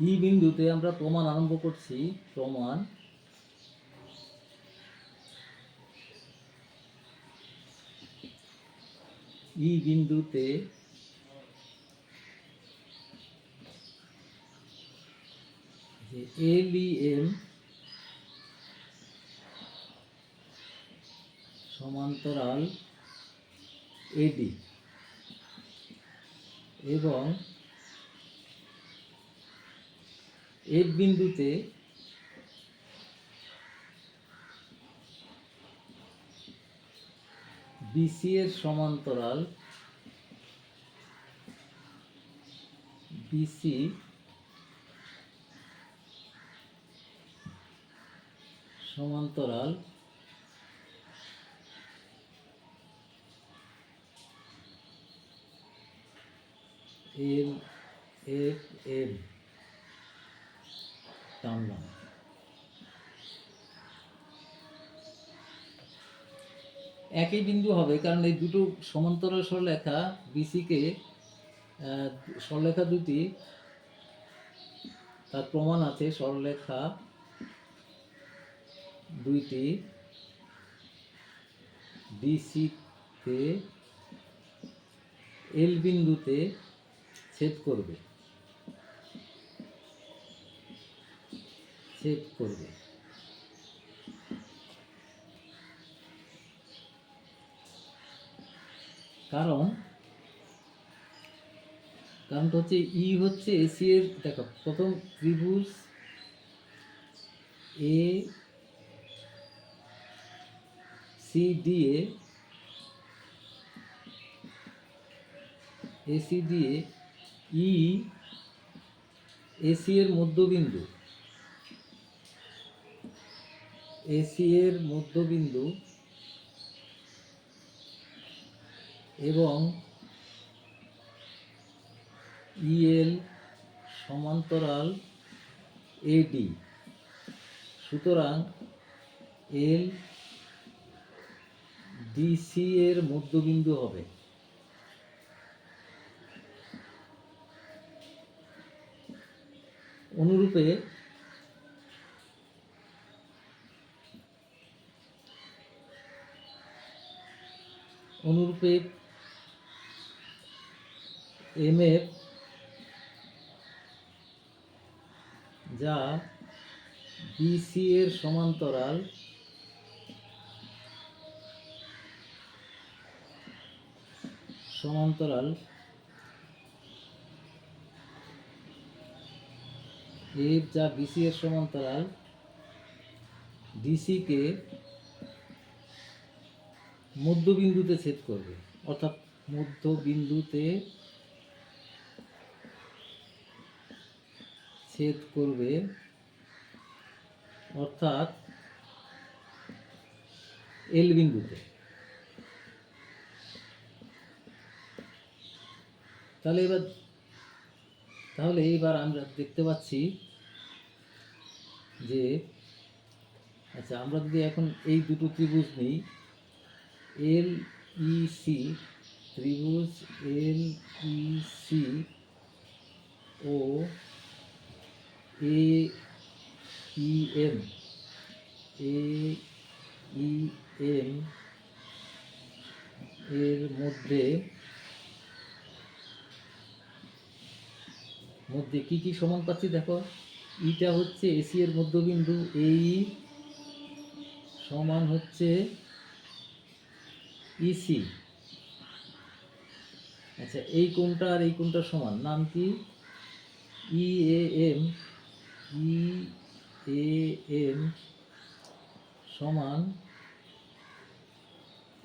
ই বিন্দুতে আমরা প্রমাণ আরম্ভ করছি, প্রমাণ। ই বিন্দুতে যে এল ই এম সমান্তরাল এডি এবং এফ বিন্দুতে বিসি এর সমান্তরাল বিসি সমান্তরাল এল এফ এম টানলাম একই বিন্দু হবে, কারণ এই দুটো সমান্তরাল সরলরেখা বিসিকে সরলরেখা দুটি, তার প্রমাণ আছে সরলরেখা দুইটি বিসিতে এল বিন্দুতে ছেদ করবে। ছেদ করবে। কারণ, কারণটা হচ্ছে ই হচ্ছে এসি এর, দেখো, প্রথম ত্রিভুজ এ সি এ এসি দিয়ে ই এসি এর মধ্যবিন্দু। এসি এর মধ্যবিন্দু এবং ইএল সমান্তরাল এডি। সুতরাং এল ডিসি এর মধ্যবিন্দু হবে। অনুরূপে অনুরূপে এম এফ যা বিসি এর সমান্তরাল সমান্তরাল এফ যা বিসি এর সমান্তরাল ডিসিকে মধ্যবিন্দুতে ছেদ করবে। অর্থাৎ মধ্যবিন্দুতে ছেদ করবে, অর্থাৎ এল বিন্দুতে। তাহলে এবার, তাহলে এইবার আমরা দেখতে পাচ্ছি যে আচ্ছা আমরা যদি এখন এই দুটো ত্রিভুজ নিই এল ই সি, ত্রিভুজ L E C O A E M. A E M এর মধ্যে মধ্যে কি কি সমান পাচ্ছি দেখো? ইটা হচ্ছে এসি এর মধ্যবিন্দু এই সমান হচ্ছে ইসি আচ্ছা এই কোণটা আর এই কোণটা সমান। নাম কি? ই A M E A M সমান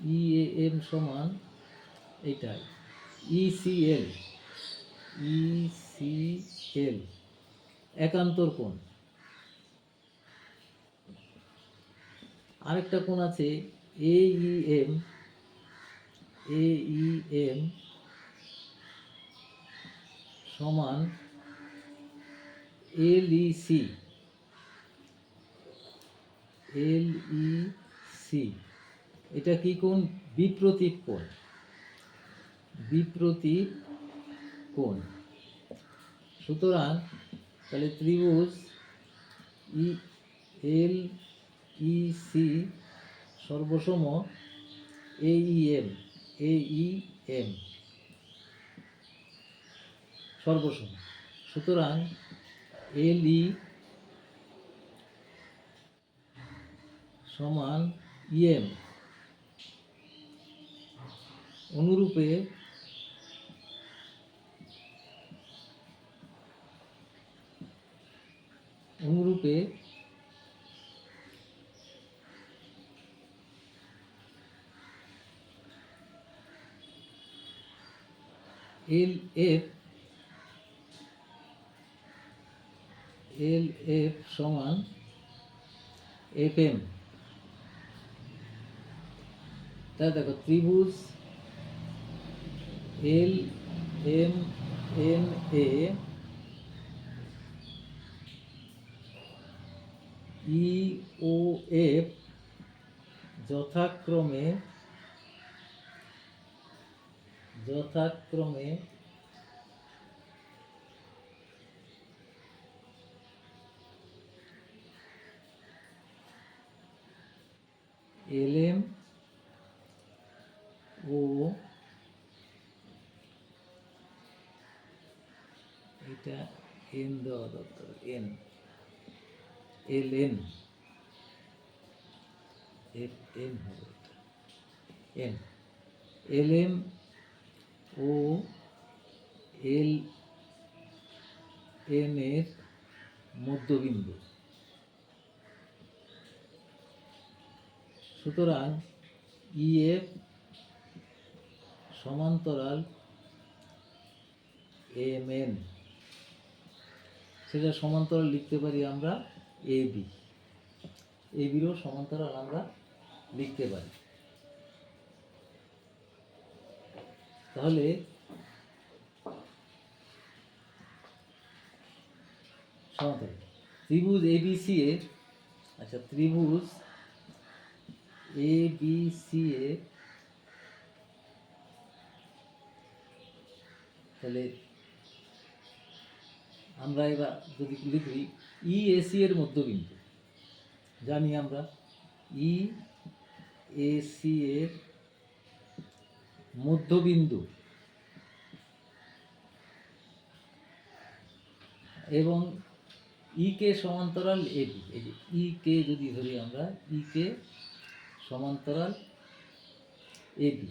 ই এ এম সমান এইটাই। ইসিএল ইসিএল একান্তর কোণ। আরেকটা কোণ আছে এ এ এম সমান এল ই সি। এল ই সি। এটা কি কোণ? বিপ্রতীপ কোণ। বিপ্রতীপ কোণ। সুতরাং তাহলে ত্রিভুজ E L E C সর্বসম A E M. A E M সর্বসম সুতরাং এল ই সমান ইএম। অনুরূপে অনুরূপে এল এফ এল এফ সমান এফ এম। তাহলে দেখো, ত্রিভুজ L M N A E O F যথাক্রমে যথাক্রমে এলএম ও এটা এন দেওয়া দরকার, N L N F N হবে এন এল এম ও এল এন এর মধ্যবিন্দু। সুতরাং ইএফ সমান্তরাল এম এন। সেটা সমান্তরাল লিখতে পারি আমরা এ বি। এ বিরও সমান্তরাল আমরা লিখতে পারি। তাহলে ত্রিভুজ এ বি সি এর আচ্ছা ত্রিভুজ এ বি সি এ তাহলে আমরা এবার যদি লিখি ই এসি এর মধ্যবিন্দু, জানি আমরা ই এসি এর মধ্যবিন্দু। এবং ই কে সমান্তরাল এবি এই যে ই কে যদি ধরি আমরা ই কে সমান্তরাল এবি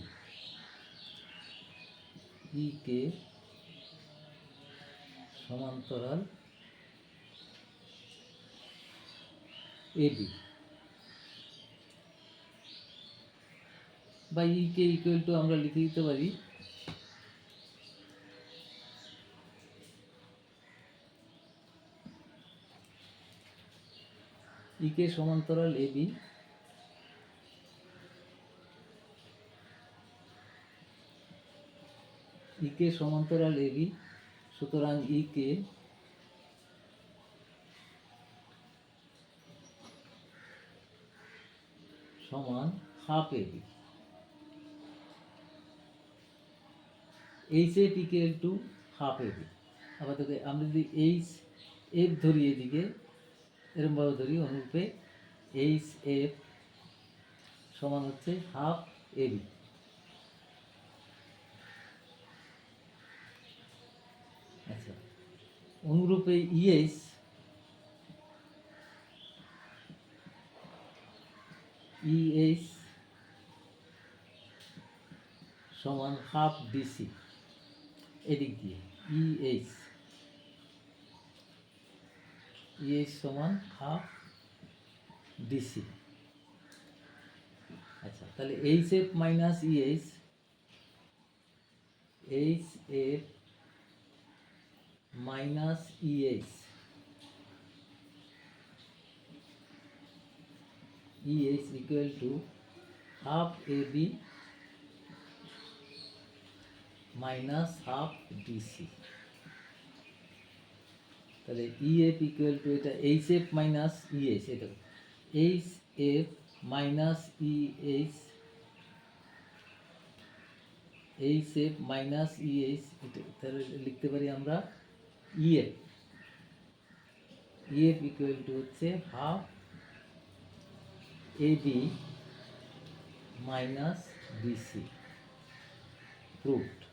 ই কে সমান্তরাল এবি বা ই কে ইকুয়াল টু আমরা লিখে দিতে পারি। ই কে সমান্তরাল এবি ই কে সমান্তরাল এবি সুতরাং ই কে সমান half AB H F equal to half AB আবার তোকে আমরা যদি এইচ এফ ধরি এদিকে, এরমভাবে ধরি, অনুরূপে এইচ এফ সমান হচ্ছে হাফ এবি আচ্ছা অনুরূপে ইএস ইএস সমান হাফ ডিসি এদিক দিয়ে ইএইচ ইএইচ সমান হাফ ডিসি আচ্ছা তাহলে H F minus EH H F minus EH EH equal to half A B minus half DC তাহলে ই এফ ইকুয়াল টু এটা এইচ এফ মাইনাস ইএইচ এটা H F minus E H F minus E H তাহলে লিখতে পারি আমরা EF EF equal to হচ্ছে half A B minus BC proved